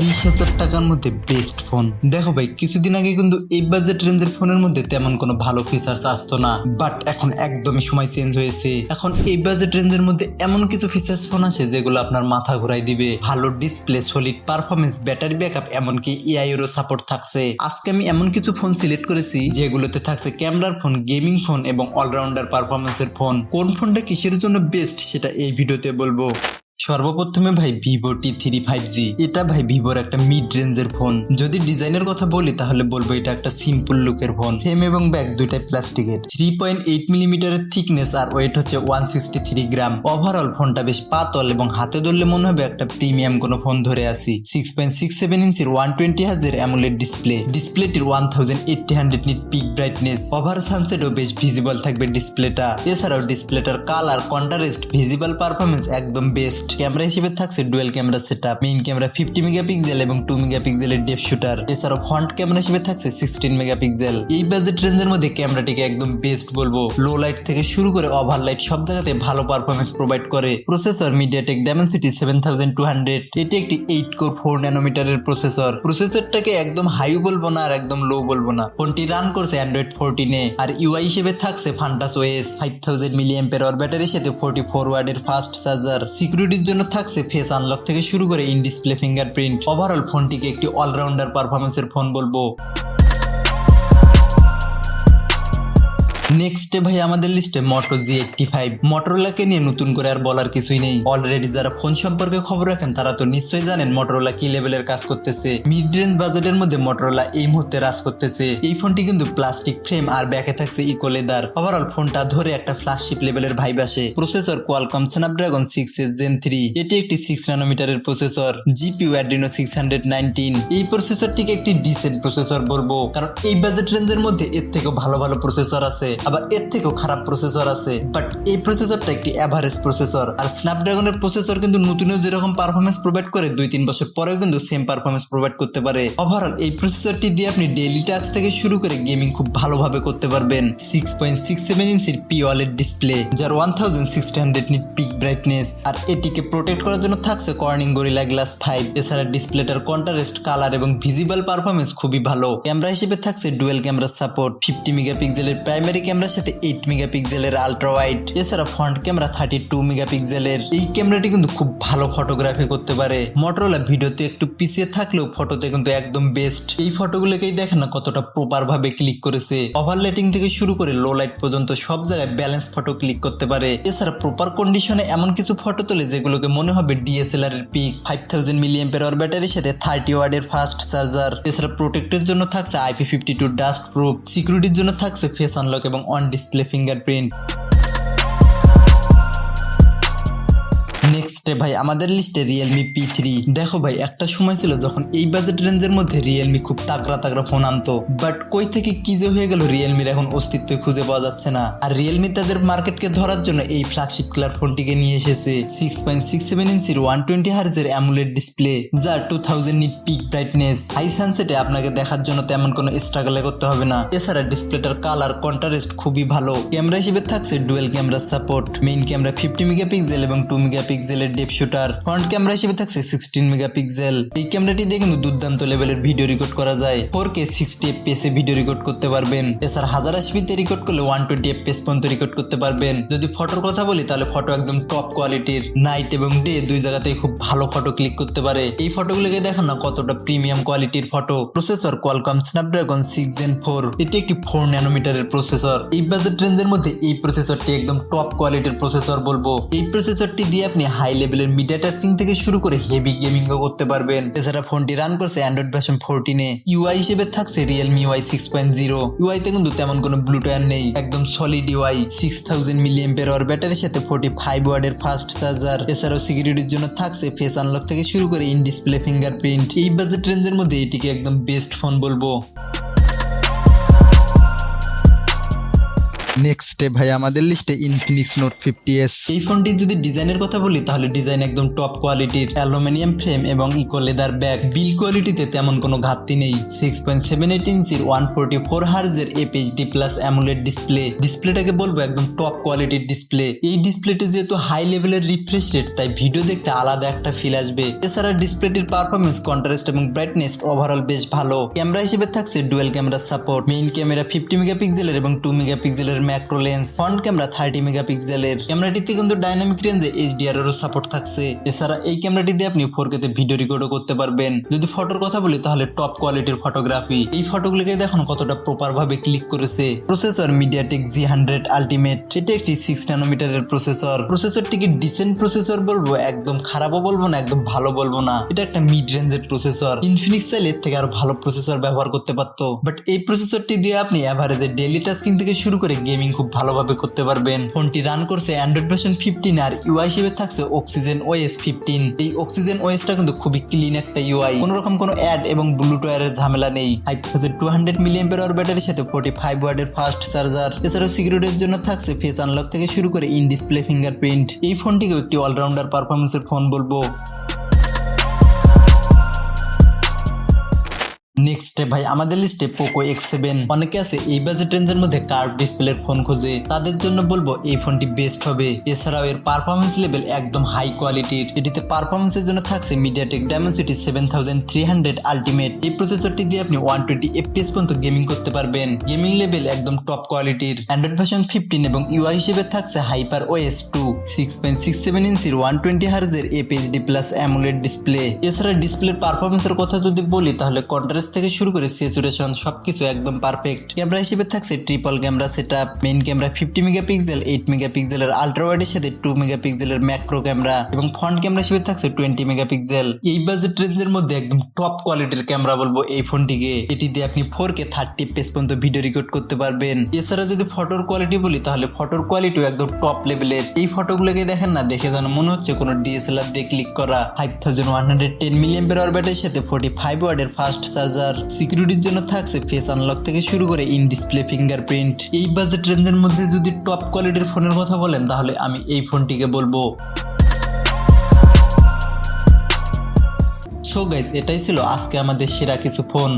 ত্রিশ হাজার টাকার মধ্যে বেস্ট ফোন দেখো ভাই, কিছুদিন আগে কিন্তু এই বাজেট রেঞ্জের ফোনের মধ্যে তেমন কোনো ভালো ফিচার্স আসতো না বাট এখন একদমই সময় চেঞ্জ হয়েছে। এখন এই বাজেট রেঞ্জের মধ্যে এমন কিছু ফিচার্স ফোন আছে যেগুলো আপনার মাথা ঘুরাই দিবে। ভালো display solid performance battery backup এমনকি এআই এরও সাপোর্ট থাকছে। আজকে আমি এমন কিছু ফোন সিলেক্ট করেছি যেগুলোতে থাকছে ক্যামেরার ফোন গেমিং ফোন এবং অলরাউন্ডার পারফরমেন্সের ফোন কোন ফোনটা কিসের জন্য বেস্ট সেটা এই ভিডিওতে বলব। সর্বপ্রথমে ভাই Vivo T three five G এটা ভাই ভিভোর একটা মিড রেঞ্জের ফোন যদি ডিজাইনের কথা বলি, তাহলে বলব এটা একটা সিম্পল লুকের ফোন ফ্রেম এবং ব্যাক দুইটাই প্লাস্টিকের থ্রি পয়েন্ট এইট মিলিমিটারের থিকনেস আর ওয়েট হচ্ছে one sixty three gram overall ফোনটা বেশ পাতল এবং হাতে ধরলে মনে হবে একটা প্রিমিয়াম কোনো ফোন ধরে আসি সিক্স পয়েন্ট সিক্স সেভেন ইঞ্চির ওয়ান টোয়েন্টি হাজার AMOLED display ডিসপ্লেটির one thousand eighty hundred nit peak brightness over সানসেটও বেশ ভিজিবল থাকবে ডিসপ্লেটা এছাড়াও ডিসপ্লেটার কালার কন্ট্রাস্ট ভিজিবল পারফরমেন্স একদম বেস্ট ক্যামেরা হিসেবে থাকছে dual camera setup main camera fifty megapixel এবং টু মেগাপিক্সেলের ডেপ শুটার এছাড়াও ফ্রন্ট ক্যামেরা হিসেবে থাকছে সিক্সটিন মেগাপিক্সেল এই বাজেট রেঞ্জের মধ্যে ক্যামেরাটিকে একদম বেস্ট বলব। লো লাইট থেকে শুরু করে ওভার লাইট সব জায়গাতে ভালো পারফরমেন্স প্রোভাইড করে। Processor MediaTek Dimensity seven thousand two hundred এটি একটি এইট কোর ফোর ন্যানোমিটারের প্রসেসর প্রসেসরটাকে একদম হাই বলব না আর একদম লো বলব না। ফোনটি রান করছে অ্যান্ড্রয়েড ফোরটিনে আর ইউআই হিসেবে থাকছে ফান্টাস ওএস ফাইভ থাউজেন্ড মিলিয়াম্পের ব্যাটারির সাথে ফোর্টি ফোর ওয়ার্ডের ফাস্ট চার্জার সিকিউরিটির জন্য থাকছে ফেস আনলক থেকে শুরু করে ইন ডিসপ্লে ফিঙ্গারপ্রিন্ট। ওভারঅল ফোনটিকে একটি অলরাউন্ডার পারফরমেন্সের ফোন বলব। নেক্সটে ভাই আমাদের লিস্টে মোটো জি এইটটি ফাইভ মোটরোলাকে নিয়ে নতুন করে আর বলার কিছুই নেই। অলরেডি যারা ফোন সম্পর্কে খবর রাখেন, তারা তো নিশ্চয়ই জানেন মোটরোলা কি লেভেলের কাজ করতেছে। মিড রেঞ্জ বাজেটের মধ্যে মোটরোলা এই মুহূর্তে রাজ করতেছে। এই ফোনটি কিন্তু প্লাস্টিক ফ্রেম আর ব্যাকে থাকছে ইকো লেদার ওভারঅল ফোনটা ধরে একটা ফ্ল্যাগশিপ লেভেলের ভাইব আসে। Processor Qualcomm Snapdragon six S Gen three এটি একটি six ন্যানোমিটারের processor GPU Adreno six hundred nineteen এই প্রসেসরটিকে একটি ডিসেন্ট প্রসেসর বলব। কারণ এই বাজেট রেঞ্জের মধ্যে এর থেকেও ভালো ভালো প্রসেসর আছে। আবার এর থেকেও খারাপ প্রসেসর আছে। বাট এই প্রসেসরটা একটি অ্যাভারেজ প্রসেসর আর স্ন্যাপড্রাগনের প্রসেসর কিন্তু নতুনও যেরকম পারফরমেন্স প্রোভাইড করে, দুই তিন বছর পরেও কিন্তু সেম পারফরমেন্স প্রোভাইড করতে পারে। ওভারঅল এই প্রসেসরটি দিয়ে আপনি ডেইলি টাস্ক থেকে শুরু করে গেমিং খুব ভালোভাবে করতে পারবেন। সিক্স পয়েন্ট সিক্স সেভেন ইঞ্চির পি ওয়ালেট ডিসপ্লে যার one thousand sixty hundred nit peak brightness আর এটিকে প্রোটেক্ট করার জন্য থাকছে কর্নিং গরিলা গ্লাস ফাইভ এছাড়া ডিসপ্লেটার কন্ট্রাস্ট কালার এবং ভিজিবল পারফরমেন্স খুবই ভালো। ক্যামেরা হিসেবে থাকছে ডুয়েল ক্যামেরা সাপোর্ট ফিফটি মেগাপিক্সেলের প্রাইমারি ক্যামেরার সাথে এইট মেগাপিক্সেলের আলট্রা ওয়াইড এছাড়া ফ্রন্ট ক্যামেরা থার্টি টু মেগাপিক্সেলের এই ক্যামেরাটি কিন্তু খুব ভালো ফটোগ্রাফি করতে পারে। মোটরোলা ভিডিওতে একটু পিছিয়ে থাকলেও ফটোতে কিন্তু একদম বেস্ট এই ফটোগুলোকেই দেখেন না কতটা প্রপার ভাবে ক্লিক করেছে। ওভারলাইটিং থেকে শুরু করে লো লাইট পর্যন্ত সব জায়গায় ব্যালেন্স ফটো ক্লিক করতে পারে। এছাড়া প্রপার কন্ডিশনে এমন কিছু ফটো তোলে যেগুলোকে মনে হবে ডিএসএলআর এর পিক ফাইভ থাউজেন্ড মিলিয়ন পের ব্যাটারির সাথে থার্টি ওয়ার্ডের ফাস্ট চার্জার এছাড়া প্রোটেক্টের জন্য থাকছে IP fifty two dust proof সিকিউরিটির জন্য থাকছে ফেস আনলক এবং অন ডিসপ্লে ফিঙ্গারপ্রিন্ট নেক্সটে ভাই, আমাদের লিস্টে রিয়েলমি পি থ্রি দেখো ভাই, একটা সময় ছিল যখন এই বাজেট রেঞ্জের মধ্যে রিয়েলমি খুব তাগড়া তাগড়া ফোন আনতো। বাট কই থেকে কি যে হয়ে গেল রিয়েলমির এখন অস্তিত্ব খুঁজে পাওয়া যাচ্ছে না। আর রিয়েলমি তাদের মার্কেটকে ধরার জন্য এই ফ্ল্যাগশিপ কালার ফোনটিকে নিয়ে এসেছে। সিক্স পয়েন্ট সিক্স সেভেন ইঞ্চির ওয়ান টোয়েন্টি হার্জের অ্যামুলেট ডিসপ্লে যা two thousand nit peak brightness high সানসেটে আপনাকে দেখার জন্য তেমন কোনো স্ট্রাগলে করতে হবে না। এছাড়া ডিসপ্লেটার কালার কন্ট্রাস্ট খুবই ভালো। ক্যামেরা হিসেবে থাকছে dual camera support main camera fifty megapixel এবং টু মেগাপিক্সেলের ডেপ শুটার ফ্রন্ট ক্যামেরা হিসেবে থাকছে সিক্সটিন মেগাপিক্সেল। এই ক্যামেরাটি দিয়ে কিন্তু দুর্দান্ত লেভেলের ভিডিও রেকর্ড করা যায়। ফোর কে সিক্সটি এফপিএস এ ভিডিও রেকর্ড করতে পারবেন। এছাড়া হাজার আশিতে রেকর্ড করলে ওয়ান টোয়েন্টি এফপিএস পর্যন্ত রেকর্ড করতে পারবেন। যদি ফটোর কথা বলি, তাহলে ফটো একদম টপ কোয়ালিটির নাইট এবং ডে দুই জায়গাতেই খুব ভালো ফটো ক্লিক করতে পারে। এই ফটোগুলোকে দেখেন না, কতটা প্রিমিয়াম কোয়ালিটির photo processor Qualcomm Snapdragon six Gen four এটি একটি ফোর ন্যানোমিটারের প্রসেসর এই বাজেট রেঞ্জের মধ্যে এই প্রসেসরটি একদম টপ কোয়ালিটির প্রসেসর বলব। এই প্রসেসরটি দিয়ে আপনি হাই লেভেলের মিডিয়া টাস্কিং থেকে শুরু করে হেভি গেমিংও করতে পারবেন। এছাড়া ফোনটি রান করছে অ্যান্ড্রয়েড ভার্সন ফোরটিনে ইউআই হিসেবে থাকছে Realme UI six point zero ইউআইতে কিন্তু তেমন কোনো ব্লুটুয়ার নেই। একদম solid UI six thousand milliampere hour ব্যাটারির সাথে ফোর্টি ফাইভ ওয়ার্ডের ফাস্ট চার্জার এছাড়াও সিকিউরিটির জন্য থাকছে ফেস আনলক থেকে শুরু করে ইন ডিসপ্লে ফিঙ্গারপ্রিন্ট এই বাজেট রেঞ্জের মধ্যে এটিকে একদম বেস্ট ফোন বলব। নেক্সটে ভাই আমাদের লিস্টে ইনফিনিক্স নোট ফিফটি এস এই ফোনটির যদি ডিজাইনের কথা বলি, তাহলে ডিজাইন একদম টপ কোয়ালিটির অ্যালুমিনিয়াম ফ্রেম এবং ইকো লেদার ব্যাগ বিল কোয়ালিটিতে তেমন কোনো ঘাটতি নেই। সিক্স পয়েন্ট সেভেন এইট ইঞ্চির ওয়ান ফোরটি ফোর হার্জের এপিএইচডি প্লাস অ্যামুলেট ডিসপ্লে ডিসপ্লেটাকে বলব একদম টপ কোয়ালিটির ডিসপ্লে এই ডিসপ্লেটি যেহেতু হাই লেভেলের রিফ্রেশ রেট তাই ভিডিও দেখতে আলাদা একটা ফিল আসবে। এছাড়া ডিসপ্লেটির পারফরমেন্স কন্ট্রাস্ট এবং ব্রাইটনেস ওভারঅল বেশ ভালো। ক্যামেরা হিসেবে থাকছে dual camera support main camera fifty মেগাপিক্সেলের এবং টু মেগাপিক্সেলের macro lens front camera thirty মেগাপিক্সেলের ক্যামেরাটিতে কিন্তু ডাইনামিক রেঞ্জে এইচডিআর এরও সাপোর্ট থাকছে। এছাড়া এই ক্যামেরাটি দিয়ে আপনি ফোর তে ভিডিও রেকর্ডও করতে পারবেন। যদি ফটোর কথা বলি, তাহলে টপ কোয়ালিটির ফটোগ্রাফি এই ফটোগুলোকে দেখুন কতটা প্রপার ভাবে ক্লিক করেছে। Processor MediaTek G hundred ultimate এটি একটি সিক্স ন্যানোমিটারের প্রসেসর প্রসেসরটিকে ডিসেন্ট প্রসেসর বলব? একদম খারাপও বলব না, একদম ভালো বলব না। এটা একটা মিড রেঞ্জের প্রসেসর ইনফিনিক্স চাইলে এর থেকে আরও ভালো প্রসেসর ব্যবহার করতে পারতো। বাট এই প্রসেসরটি দিয়ে আপনি অ্যাভারেজে ডেইলি টাস্কিং থেকে শুরু করে গেমিং খুব ভালোভাবে করতে পারবেন। ফোনটি রান করছে অ্যান্ড্রয়েড ভার্সন ফিফটিন আর ইউআই হিসেবে থাকছে অক্সিজেন ওএস ফিফটিন এই অক্সিজেন ওএসটা কিন্তু খুবই ক্লিন একটা ইউআই কোনো রকম কোনো অ্যাড এবং ব্লুটুয়ারের ঝামেলা নেই। Five thousand two hundred milliampere ব্যাটারির সাথে ফোর্টি ফাইভ ওয়ার্ডের ফাস্ট চার্জার এছাড়াও সিকিউরিটির জন্য থাকছে ফেস আনলক থেকে শুরু করে ইন ডিসপ্লে ফিঙ্গারপ্রিন্ট এই ফোনটিকেও একটি অলরাউন্ডার পারফরমেন্সের ফোন বলব। নেক্সট ভাই, আমাদের লিস্টে পোকো এক্স সেভেন অনেকে আছে এই বাজেট রেঞ্জের মধ্যে কার্ভ ডিসপ্লের ফোন খোঁজে। তাদের জন্য বলব এই ফোনটি বেস্ট হবে। এছাড়াও এর পারফরমেন্স লেভেল একদম হাই কোয়ালিটির এটিতে পারফরমেন্সের জন্য থাকছে MediaTek Dimensity seven thousand three hundred ultimate এই প্রসেসরটি দিয়ে আপনি ওয়ান টোয়েন্টি এফপিএস পর্যন্ত গেমিং করতে পারবেন। গেমিং লেভেল একদম টপ কোয়ালিটির অ্যান্ড্রয়েড ভার্সন ফিফটিন এবং ইউআই হিসেবে থাকছে Hyper OS two six point six seven ইঞ্চির ওয়ান টোয়েন্টি হার্জের এপিএইচডি প্লাস অ্যামুলেট ডিসপ্লে এছাড়া ডিসপ্লের পারফরমেন্সের কথা যদি বলি, তাহলে কন্ট্রাস্ট থেকে শুরু করে স্যাচুরেশন সবকিছু একদম পারফেক্ট ক্যামেরা হিসেবে থাকছে triple camera set main camera fifty megapixel eight মেগাপিক্সেলের আল্ট্রা ওয়াইডের সাথে টু মেগাপিক্সেলের ম্যাক্রো ক্যামেরা এবং ফ্রন্ট ক্যামেরা হিসেবে থাকছে টোয়েন্টি মেগাপিক্সেল এই বাজেট রেঞ্জের মধ্যে একদম টপ কোয়ালিটির ক্যামেরা বলব এই ফোনটিকে। এটি দিয়ে আপনি ফোর কে থার্টি পেস পর্যন্ত ভিডিও রেকর্ড করতে পারবেন। এছাড়া যদি ফটোর কোয়ালিটি বলি, তাহলে ফটোর কোয়ালিটিও একদম টপ লেভেলের এই ফটোগুলোকে দেখেন না, দেখে যেন মনে হচ্ছে কোনো ডিএসএলআর দিয়ে ক্লিক করা। Five thousand one hundred ten milliamp ব্যাটারির সাথে ফোর্টি ফাইভ ওয়ার্ডের ফাস্ট চার্জার সিকিউরিটির জন্য থাকছে ফেস আনলক থেকে শুরু করে ইন ডিসপ্লে ফিঙ্গারপ্রিন্ট এই বাজেট রেঞ্জের মধ্যে যদি টপ কোয়ালিটির ফোনের কথা বলেন, তাহলে আমি এই ফোনটিকে বলব। সো গাইজ এটাই ছিল আজকে আমাদের সেরা কিছু ফোন